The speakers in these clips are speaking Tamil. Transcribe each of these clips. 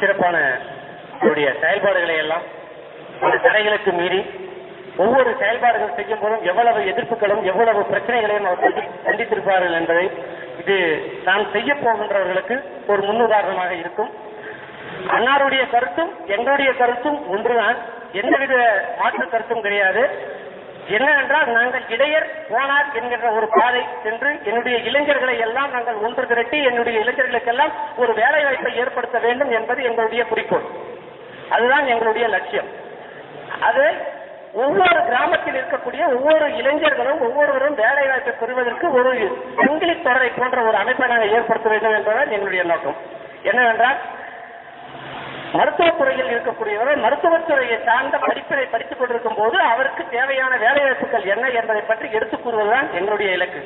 சிறப்பான அவருடைய செயல்பாடுகளை எல்லாம் அந்த தடைகளுக்கு மீறி ஒவ்வொரு செயல்பாடுகள் செய்யும் போதும் எவ்வளவு எதிர்ப்புகளும் எவ்வளவு பிரச்சனைகளையும் அவர் சந்தித்திருப்பார்கள் என்பதை இது நாம் செய்ய போகின்றவர்களுக்கு ஒரு முன்னுதாரணமாக இருக்கும். அன்னாருடைய கருத்தும் எங்களுடைய கருத்தும் ஒன்றுதான். எந்தவித மாற்று கருத்தும் கிடையாது. என்னவென்றால் நாங்கள் இடையர் போனார் என்கின்ற ஒரு பாதை சென்று என்னுடைய இளைஞர்களை எல்லாம் நாங்கள் ஒன்று திரட்டி என்னுடைய இளைஞர்களுக்கெல்லாம் ஒரு வேலை வாய்ப்பை ஏற்படுத்த வேண்டும் என்பது எங்களுடைய குறிக்கோள். அதுதான் எங்களுடைய லட்சியம். அது ஒவ்வொரு கிராமத்தில் இருக்கக்கூடிய ஒவ்வொரு இளைஞர்களும் ஒவ்வொருவரும் வேலை வாய்ப்பை பெறுவதற்கு ஒரு சங்கிலி தொடரை போன்ற ஒரு அமைப்பை நாங்கள் ஏற்படுத்த வேண்டும் என்பதுதான் எங்களுடைய நோக்கம். என்னவென்றால் மருத்துவத்துறையில் இருக்கக்கூடியவர் மருத்துவத்துறையை சார்ந்த படிப்பினை படித்துக் கொண்டிருக்கும் போது அவருக்கு தேவையான வேலைவாய்ப்புகள் என்ன என்பதை பற்றி எடுத்துக் கூறுவதுதான் எங்களுடைய இலக்கு.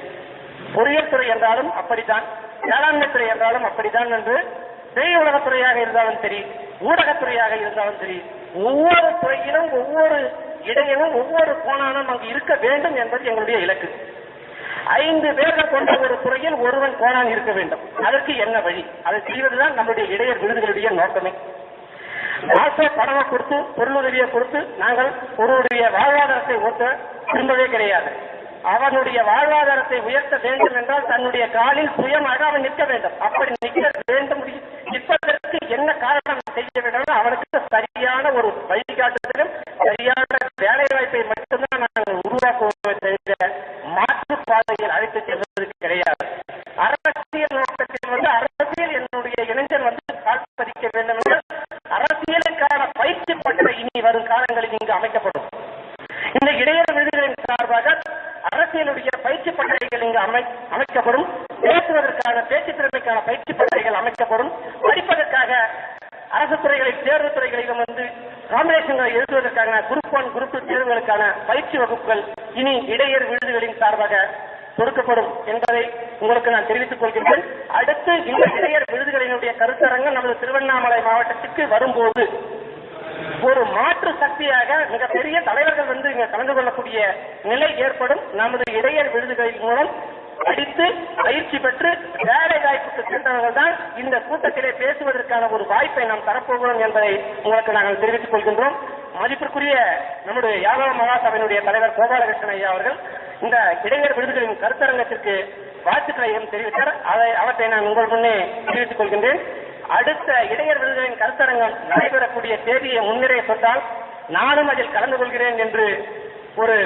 பொறியியல் துறை என்றாலும் அப்படித்தான் வேளாண்மை துறை என்றாலும் அப்படித்தான் என்று திரை உலகத்துறையாக இருந்தாலும் சரி ஊடகத்துறையாக இருந்தாலும் சரி ஒவ்வொரு துறையிலும் ஒவ்வொரு இடையிலும் ஒவ்வொரு கோணானும் அங்கு இருக்க வேண்டும் என்பது எங்களுடைய இலக்கு. ஐந்து பேர்கள் கொண்ட ஒரு துறையில் ஒருவன் கோணான் இருக்க வேண்டும். அதற்கு என்ன வழி? அதை செய்வதுதான் நம்முடைய இடையர் விருதுகளுடைய நோக்கமே. காசை பணத்தை கொடுத்து பொருளுதவியை கொடுத்து நாங்கள் ஒருவருடைய வாழ்வாதாரத்தை ஓட்ட விரும்பவே கிடையாது. அவனுடைய வாழ்வாதாரத்தை உயர்த்த வேண்டும் என்றால் தன்னுடைய காலில் சுயமாக அவன் நிற்க வேண்டும். அப்படி நிற்க வேண்டும். நிற்பதற்கு என்ன காரணம் செய்ய வேண்டும் அவனுக்கு சரியான ஒரு வழிகாட்டுதலும் சரியான வேலை வாய்ப்பை மட்டும்தான் நாங்கள் உருவாக்குவோம் தவிர மாற்று பாதையில் அழைத்து செல்வதற்கு கிடையாது அரசியல் நோக்கத்தில் வந்து அரசியல் என்னுடைய இளைஞர் வந்து கால் பதிக்க வேண்டும் என்றால் அரசியலுக்கான பயிற்சி பட்டறை இனி வரும் காலங்களில் இங்கு அமைக்கப்படும். இந்த இடையர விருதுகளின் சார்பாக அரசியலுடைய பயிற்சி பட்டறைகள் இங்கு அமை அமைக்கப்படும். பேசுவதற்கான பேச்சு திறமைக்கான பயிற்சி பட்டறைகள் அமைக்கப்படும். படிப்பதற்காக அரசு துறைகளில் தேர்வு துறைகளிலும் வந்து காம்பினேஷன்களை எழுதுவதற்கான குரூப் ஒன் குரூப் தேர்வுகளுக்கான பயிற்சி வகுப்புகள் இனி இடையர் விருதுகளின் சார்பாக கொடுக்கப்படும் என்பதை உங்களுக்கு நான் தெரிவித்துக் கொள்கின்றேன். அடுத்து இந்த இடையர் விருதுகளினுடைய கருத்தரங்கம் நமது திருவண்ணாமலை மாவட்டத்திற்கு வரும்போது ஒரு மாற்று சக்தியாக மிகப்பெரிய தலைவர்கள் வந்து இங்க கலந்து கொள்ளக்கூடிய நிலை ஏற்படும். நமது இடையர் விருதுகளின் மூலம் படித்து பயிற்சி பெற்று வேலை வாய்ப்புக்கு சென்றவர்கள் தான் இந்த கூட்டத்திலே பேசுவதற்கான ஒரு வாய்ப்பை நாம் தரப்போகிறோம் என்பதை உங்களுக்கு நாங்கள் தெரிவித்துக் கொள்கின்றோம். மதிப்பிற்குரிய நம்முடைய யாதவ மகாசபையினுடைய தலைவர் கோபாலகிருஷ்ணன் ஐயா அவர்கள் இந்த இடையர் விருதுகளின் கருத்தரங்கத்திற்கு வாழ்த்துக்களையும் தெரிவித்தார். அதை அவற்றை நான் உங்கள் முன்னே தெரிவித்துக் கொள்கின்றேன். அடுத்த இடையர் விருதுகளின் கருத்தரங்கம் நடைபெறக்கூடிய தேதியை முன்னிறைய சொன்னால் நானும் அதில் கலந்து கொள்கிறேன் என்று ஒரு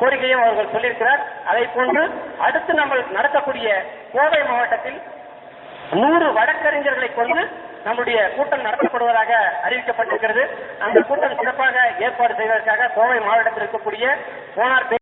கோரிக்கையும் அவர்கள் சொல்லியிருக்கிறார். அதை போன்று அடுத்து நம்ம நடத்தக்கூடிய கோவை மாவட்டத்தில் நூறு வழக்கறிஞர்களை கொண்டு நம்முடைய கூட்டம் நடத்தப்படுவதாக அறிவிக்கப்பட்டிருக்கிறது. அந்த கூட்டம் சிறப்பாக ஏற்பாடு செய்வதற்காக கோவை மாவட்டத்தில் இருக்கக்கூடிய போனார்